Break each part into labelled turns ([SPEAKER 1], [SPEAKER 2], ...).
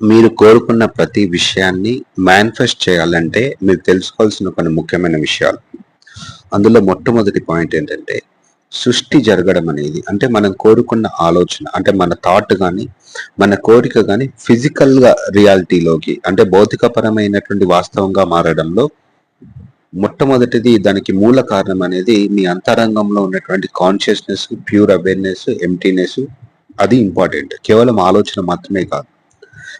[SPEAKER 1] మీరు కోరుకున్న ప్రతి విషయాన్ని మేనిఫెస్ట్ చేయాలంటే మీరు తెలుసుకోవాల్సిన కొన్ని ముఖ్యమైన విషయాలు. అందులో మొట్టమొదటి పాయింట్ ఏంటంటే సృష్టి జరగడం అనేది అంటే మనం కోరుకున్న ఆలోచన అంటే మన థాట్ కానీ మన కోరిక కానీ ఫిజికల్గా రియాలిటీలోకి అంటే భౌతికపరమైనటువంటి వాస్తవంగా మారడంలో మొట్టమొదటిది దానికి మూల కారణం అనేది మీ అంతరంగంలో ఉన్నటువంటి కాన్షియస్నెస్ ప్యూర్ అవేర్నెస్ ఎంటీనెస్ అది ఇంపార్టెంట్ కేవలం ఆలోచన మాత్రమే కాదు.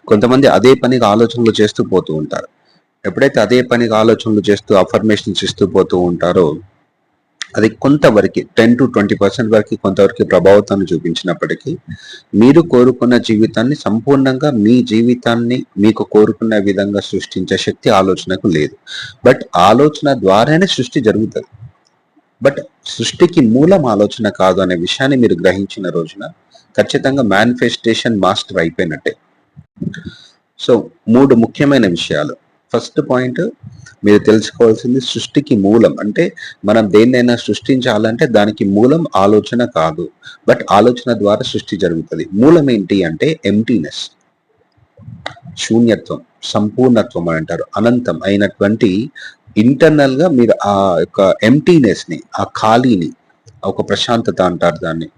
[SPEAKER 1] కొంతమంది అదే పనిగా ఆలోచనలు చేస్తూ పోతూ ఉంటారు. ఎప్పుడైతే అదే పనిగా ఆలోచనలు చేస్తూ అఫర్మేషన్స్ ఇస్తూ పోతూ ఉంటారో అది కొంతవరకు టెన్ టు ట్వంటీ పర్సెంట్ వరకు కొంతవరకు ప్రభావితాన్ని చూపించినప్పటికీ మీరు కోరుకున్న జీవితాన్ని సంపూర్ణంగా మీ జీవితాన్ని మీకు కోరుకున్న విధంగా సృష్టించే శక్తి ఆలోచనకు లేదు. బట్ ఆలోచన ద్వారానే సృష్టి జరుగుతుంది. బట్ సృష్టికి మూలం ఆలోచన కాదు అనే విషయాన్ని మీరు గ్రహించిన రోజున ఖచ్చితంగా మేనిఫెస్టేషన్ మాస్టర్ అయిపోయినట్టే. సో మూడు ముఖ్యమైన విషయాలు. ఫస్ట్ పాయింట్ మీరు తెలుసుకోవాల్సింది సృష్టికి మూలం. అంటే మనం దేన్నైనా సృష్టించాలంటే దానికి మూలం ఆలోచన కాదు. బట్ ఆలోచన ద్వారా సృష్టి జరుగుతుంది. మూలం ఏంటి అంటే ఎంటీనెస్ శూన్యత్వం సంపూర్ణత్వం అని అంటారు. అనంతం అయినటువంటి ఇంటర్నల్గా మీరు ఆ యొక్క ఎంటీనెస్ని ఆ ఖాళీని ఒక ప్రశాంతత అంటారు దాన్ని.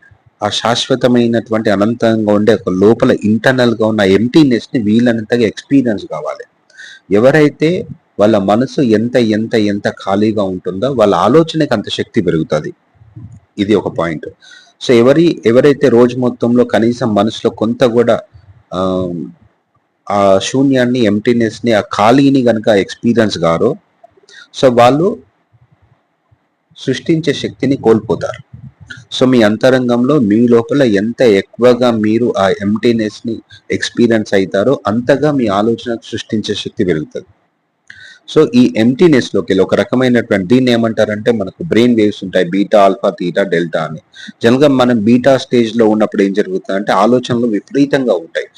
[SPEAKER 1] ఆ శాశ్వతమైనటువంటి అనంతంగా ఉండే ఒక లోపల ఇంటర్నల్గా ఉన్న ఎంటీనెస్ని వీలైనంతగా ఎక్స్పీరియన్స్ కావాలి. ఎవరైతే వాళ్ళ మనసు ఎంత ఎంత ఎంత ఖాళీగా ఉంటుందో వాళ్ళ ఆలోచనకి అంత శక్తి పెరుగుతుంది. ఇది ఒక పాయింట్ సో ఎవరి ఎవరైతే రోజు మొత్తంలో కనీసం మనసులో కొంత కూడా ఆ, శూన్యాన్ని ఎంటీనెస్ని ఆ ఖాళీని కనుక ఎక్స్పీరియన్స్ గారో సో వాళ్ళు సృష్టించే శక్తిని కోల్పోతారు. సో మీ అంతరంగంలో మీ లోపల ఎంత ఎక్కువగా మీరు ఆ ఎంటీనెస్ని ఎక్స్పీరియన్స్ అవుతారో అంతగా మీ ఆలోచన సృష్టించే శక్తి పెరుగుతుంది. సో ఈ ఎంటీనెస్లోకి ఒక రకమైనటువంటి దీన్ని ఏమంటారంటే మనకు బ్రెయిన్ వేవ్స్ ఉంటాయి బీటా ఆల్ఫా తీటా డెల్టా అని. జనరల్గా మనం బీటా స్టేజ్లో ఉన్నప్పుడు ఏం జరుగుతుంది అంటే ఆలోచనలు విపరీతంగా ఉంటాయి.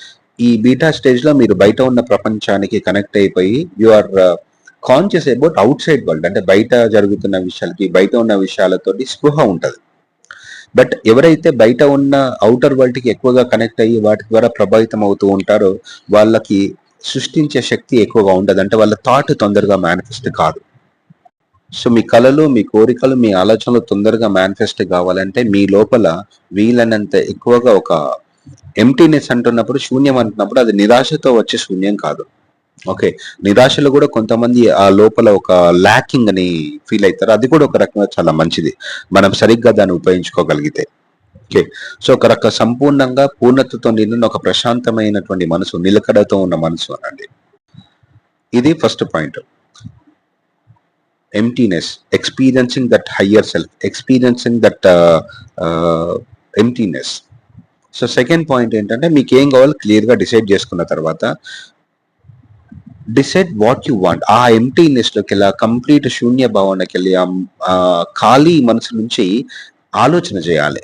[SPEAKER 1] ఈ బీటా స్టేజ్లో మీరు బయట ఉన్న ప్రపంచానికి కనెక్ట్ అయిపోయి you are conscious about outside world అంటే బయట జరుగుతున్న విషయాలకి బయట ఉన్న విషయాలతోటి స్పృహ ఉంటుంది. బట్ ఎవరైతే బయట ఉన్న అవుటర్ వరల్డ్కి ఎక్కువగా కనెక్ట్ అయ్యి వాటి ద్వారా ప్రభావితం అవుతూ ఉంటారో వాళ్ళకి సృష్టించే శక్తి ఎక్కువగా ఉండదు. అంటే వాళ్ళ థాట్ తొందరగా మేనిఫెస్ట్ కాదు. సో మీ కళలు మీ కోరికలు మీ ఆలోచనలు తొందరగా మేనిఫెస్ట్ కావాలంటే మీ లోపల వీలైనంత ఎక్కువగా ఒక ఎంటీనెస్ అంటున్నప్పుడు శూన్యం అంటున్నప్పుడు అది నిరాశతో వచ్చే శూన్యం కాదు. ఓకే. నిరాశలో కూడా కొంతమంది ఆ లోపల ఒక ల్యాకింగ్ అని ఫీల్ అవుతారు. అది కూడా ఒక రకంగా చాలా మంచిది. మనం సరిగ్గా దాన్ని ఉపయోగించుకోగలిగితే. ఓకే. సో ఒక రక సంపూర్ణంగా పూర్ణతతో నిండిన ఒక ప్రశాంతమైనటువంటి మనసు నిలకడతో ఉన్న మనసు అనండి. ఇది first point emptiness experiencing that higher self experiencing that emptiness so second point ఏంటంటే మీకు ఏం కావాలో క్లియర్గా డిసైడ్ చేసుకున్న తర్వాత డిసైడ్ వాట్ యు వాంట్ ఆ ఎంటీనెస్లోకి వెళ్ళి కంప్లీట్ శూన్య భావనకి వెళ్ళి ఆ ఖాళీ మనసు నుంచి ఆలోచన చేయాలి.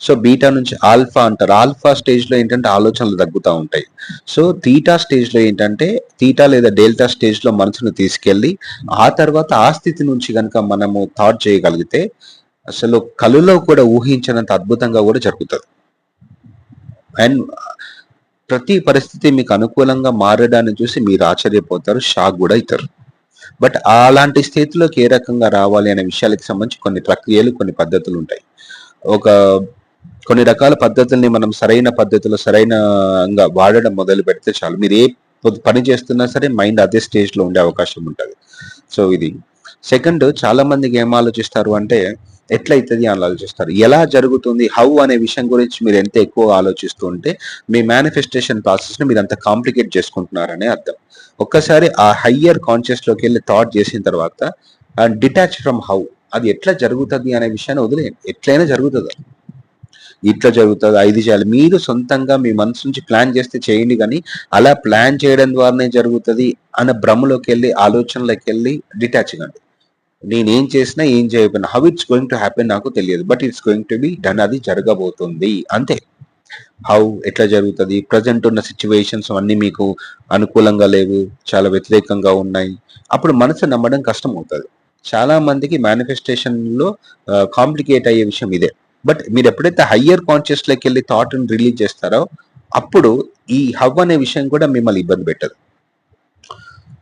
[SPEAKER 1] సో బీటా నుంచి ఆల్ఫా అంటారు. ఆల్ఫా స్టేజ్లో ఏంటంటే ఆలోచనలు తగ్గుతూ ఉంటాయి. సో తీటా స్టేజ్లో ఏంటంటే తీటా లేదా డెల్టా స్టేజ్లో మనసును తీసుకెళ్ళి ఆ తర్వాత ఆ స్థితి నుంచి కనుక మనము థాట్ చేయగలిగితే అసలు కలులో కూడా ఊహించినంత అద్భుతంగా కూడా జరుగుతుంది. అండ్ ప్రతి పరిస్థితి మీకు అనుకూలంగా మారడాన్ని చూసి మీరు ఆశ్చర్యపోతారు షాక్ కూడా అవుతారు. బట్ అలాంటి స్థితిలోకి ఏ రకంగా రావాలి అనే విషయాలకు సంబంధించి కొన్ని ప్రక్రియలు కొన్ని పద్ధతులు ఉంటాయి. ఒక కొన్ని రకాల పద్ధతుల్ని మనం సరైన పద్ధతిలో సరైన వాడడం మొదలు పెడితే చాలు. మీరు ఏ పని చేస్తున్నా సరే మైండ్ అదే స్టేజ్లో ఉండే అవకాశం ఉంటుంది. సో ఇది. సెకండ్ చాలా మందికి ఏం ఆలోచిస్తారు అంటే ఎట్లయితుంది అని ఆలోచిస్తారు. ఎలా జరుగుతుంది? హౌ అనే విషయం గురించి మీరు ఎంత ఎక్కువ ఆలోచిస్తూ ఉంటే మీ మేనిఫెస్టేషన్ ప్రాసెస్ని మీరు అంత కాంప్లికేట్ చేసుకుంటున్నారనే అర్థం. ఒక్కసారి ఆ హయ్యర్ కాన్షియస్లోకి వెళ్ళి థాట్ చేసిన తర్వాత డిటాచ్ ఫ్రమ్ హౌ అది ఎట్లా జరుగుతుంది అనే విషయాన్ని వదిలేయండి. ఎట్లయినా జరుగుతుంది ఇట్లా జరుగుతుంది ఐదు చేయాలి. మీరు సొంతంగా మీ మనసు నుంచి ప్లాన్ చేస్తే చేయండి కానీ అలా ప్లాన్ చేయడం ద్వారానే జరుగుతుంది అన్న భ్రమలోకి వెళ్ళి ఆలోచనలోకి వెళ్ళి డిటాచ్ కండి నేను ఏం చేసినా ఏం చేయకపోయినా how it's going to happen నాకు తెలియదు. But it's going to be done అది జరగబోతుంది. అంతే. హౌ ఎట్లా జరుగుతుంది? ప్రజెంట్ ఉన్న సిచ్యువేషన్స్ అన్ని మీకు అనుకూలంగా లేవు చాలా వ్యతిరేకంగా ఉన్నాయి. అప్పుడు మనసు నమ్మడం కష్టం అవుతుంది చాలా మందికి మేనిఫెస్టేషన్లో కాంప్లికేట్ అయ్యే విషయం ఇదే. బట్ మీరు ఎప్పుడైతే హయ్యర్ కాన్షియస్లోకి వెళ్ళి థాట్ని రిలీజ్ చేస్తారో అప్పుడు ఈ హవ్ అనే విషయం కూడా మిమ్మల్ని ఇబ్బంది పెట్టదు.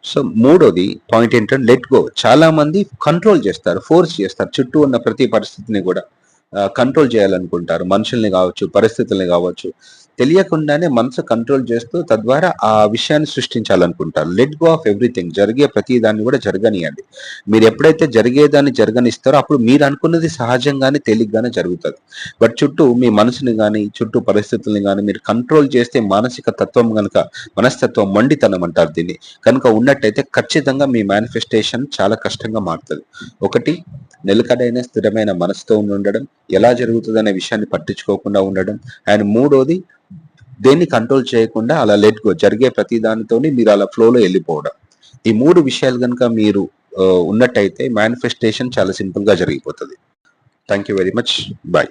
[SPEAKER 1] సో మూడోది పాయింట్ ఏంటంటే లెట్ గో చాలా మంది కంట్రోల్ చేస్తారు ఫోర్స్ చేస్తారు చుట్టూ ఉన్న ప్రతి పరిస్థితిని కూడా కంట్రోల్ చేయాలనుకుంటారు. మనుషుల్ని కావచ్చు పరిస్థితుల్ని కావచ్చు. తెలియకుండానే మనసు కంట్రోల్ చేస్తూ తద్వారా ఆ విషయాన్ని సృష్టించాలనుకుంటారు. లెట్ గో ఆఫ్ ఎవ్రీథింగ్ జరిగే ప్రతి దాన్ని కూడా జరగనియండి. మీరు ఎప్పుడైతే జరిగేదాన్ని జరగనిస్తారో అప్పుడు మీరు అనుకున్నది సహజంగానే తేలిగ్గానే జరుగుతుంది. బట్ చుట్టూ మీ మనసుని కానీ చుట్టూ పరిస్థితుల్ని కానీ మీరు కంట్రోల్ చేస్తే మానసిక తత్వం కనుక మనస్తత్వం మండితనం అంటారు దీన్ని. కనుక ఉన్నట్టయితే ఖచ్చితంగా మీ మేనిఫెస్టేషన్ చాలా కష్టంగా మారుతుంది. ఒకటి నిలకడైన స్థిరమైన మనసుతో ఉండడం ఎలా జరుగుతుందనే విషయాన్ని పట్టించుకోకుండా ఉండడం. అండ్ మూడోది దేన్ని కంట్రోల్ చేయకుండా అలా లెట్ గో జరిగే ప్రతి దానితోని మీరు అలా ఫ్లోలో వెళ్ళిపోవడం. ఈ మూడు విషయాలు కనుక మీరు ఉన్నట్టయితే మేనిఫెస్టేషన్ చాలా సింపుల్గా జరిగిపోతుంది. Thank you very much bye